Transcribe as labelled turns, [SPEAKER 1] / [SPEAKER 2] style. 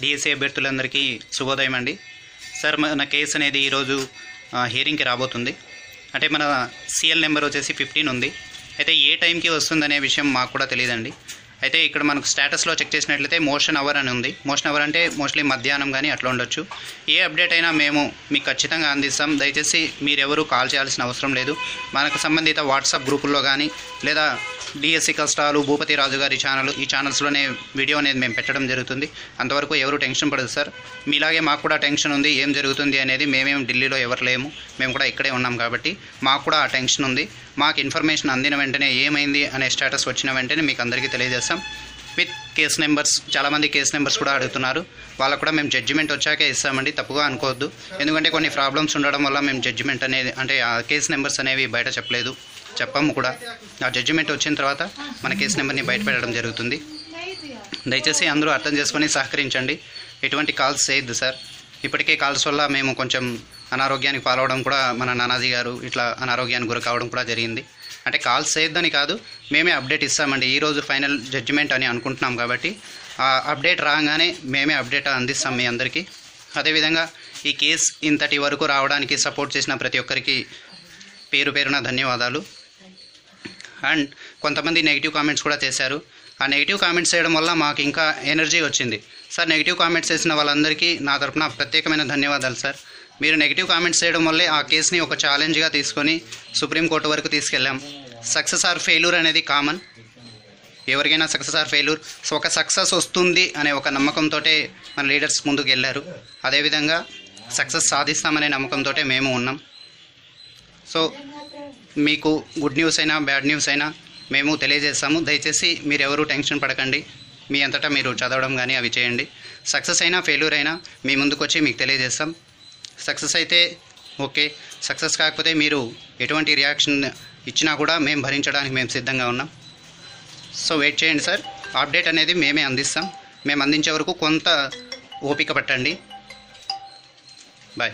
[SPEAKER 1] DSC అభ్యర్థులందరికీ శుభోదయం అండి. Sir మన కేసు అనేది ఈరోజు హియరింగ్కి రాబోతుంది. అంటే మన సిఎల్ నెంబర్ వచ్చేసి ఫిఫ్టీన్ ఉంది. అయితే ఏ టైంకి వస్తుందనే విషయం మాకు కూడా తెలియదండి. అయితే ఇక్కడ మనకు స్టేటస్లో చెక్ చేసినట్లయితే మోషన్ అవర్ అని ఉంది. మోషన్ అవర్ అంటే మోస్ట్లీ మధ్యాహ్నం కానీ అట్లా ఉండొచ్చు. ఏ అప్డేట్ అయినా మేము మీకు ఖచ్చితంగా అందిస్తాం. దయచేసి మీరెవరూ కాల్ చేయాల్సిన అవసరం లేదు. మనకు సంబంధిత వాట్సాప్ గ్రూపుల్లో కానీ లేదా డిఎస్సి కష్టాలు భూపతి రాజు గారి ఛానల్ ఈ ఛానల్స్లోనే వీడియో అనేది మేము పెట్టడం జరుగుతుంది. అంతవరకు ఎవరు టెన్షన్ పడదు సార్ మీలాగే మాకు కూడా టెన్షన్ ఉంది ఏం జరుగుతుంది అనేది మేమేం ఢిల్లీలో ఎవరు లేము. మేము కూడా ఇక్కడే ఉన్నాం కాబట్టి మాకు కూడా ఆ టెన్షన్ ఉంది. మాకు ఇన్ఫర్మేషన్ అందిన వెంటనే ఏమైంది అనే స్టేటస్ వచ్చిన వెంటనే మీకు అందరికీ తెలియజేస్తాం. విత్ కేస్ నెంబర్స్ చాలామంది కేస్ నెంబర్స్ కూడా అడుగుతున్నారు. వాళ్ళకు కూడా మేము జడ్జిమెంట్ వచ్చాకే ఇస్తామండి తప్పుగా అనుకోవద్దు. ఎందుకంటే కొన్ని ప్రాబ్లమ్స్ ఉండడం వల్ల మేము జడ్జిమెంట్ అనేది అంటే ఆ కేస్ నెంబర్స్ అనేవి బయట చెప్పలేదు. చెప్పము కూడా. ఆ జడ్జిమెంట్ వచ్చిన తర్వాత మన కేసు నెంబర్ని బయట పెట్టడం జరుగుతుంది. దయచేసి అందరూ అర్థం చేసుకొని సహకరించండి. ఎటువంటి కాల్స్ చేయొద్దు సార్ ఇప్పటికే కాల్స్ వల్ల మేము కొంచెం అనారోగ్యానికి పాలవడం కూడా మన నానాజీ గారు ఇట్లా అనారోగ్యానికి గురి కావడం కూడా జరిగింది. అంటే కాల్స్ చేయొద్దని కాదు మేమే అప్డేట్ ఇస్తామండి. ఈరోజు ఫైనల్ జడ్జిమెంట్ అని అనుకుంటున్నాం కాబట్టి ఆ అప్డేట్ రాగానే మేమే అప్డేట్ అందిస్తాం మీ అందరికీ. అదేవిధంగా ఈ కేసు ఇంతటి వరకు రావడానికి సపోర్ట్ చేసిన ప్రతి ఒక్కరికి పేరు పేరున ధన్యవాదాలు. అండ్ కొంతమంది నెగిటివ్ కామెంట్స్ కూడా చేశారు. ఆ నెగిటివ్ కామెంట్స్ చేయడం వల్ల మాకు ఇంకా ఎనర్జీ వచ్చింది. సార్ నెగిటివ్ కామెంట్స్ చేసిన వాళ్ళందరికీ నా తరపున ప్రత్యేకమైన ధన్యవాదాలు సార్. మీరు నెగిటివ్ కామెంట్స్ చేయడం వల్లే ఆ కేసుని ఒక ఛాలెంజ్గా తీసుకొని సుప్రీంకోర్టు వరకు తీసుకెళ్ళాం. సక్సెస్ ఆర్ ఫెయిల్యూర్ అనేది కామన్ ఎవరికైనా సక్సెస్ ఆర్ ఫెయిల్యూర్ సో ఒక సక్సెస్ వస్తుంది అనే ఒక నమ్మకంతో మన లీడర్స్ ముందుకు వెళ్ళారు. అదేవిధంగా సక్సెస్ సాధిస్తామనే నమ్మకంతో మేము ఉన్నాం. సో మీకు గుడ్ న్యూస్ అయినా బ్యాడ్ న్యూస్ అయినా మేము తెలియజేస్తాము. దయచేసి మీరు ఎవరు టెన్షన్ పడకండి. మీ అంతటా మీరు చదవడం కానీ అవి చేయండి. సక్సెస్ అయినా ఫెయిల్యూర్ అయినా మీ ముందుకు వచ్చి మీకు తెలియజేస్తాం. సక్సెస్ అయితే ఓకే. సక్సెస్ కాకపోతే మీరు ఎటువంటి రియాక్షన్ ఇచ్చినా కూడా మేము భరించడానికి మేము సిద్ధంగా ఉన్నాం. సో వెయిట్ చేయండి సార్. అప్డేట్ అనేది మేమే అందిస్తాం. మేము అందించే వరకు కొంత ఓపిక పట్టండి. బాయ్.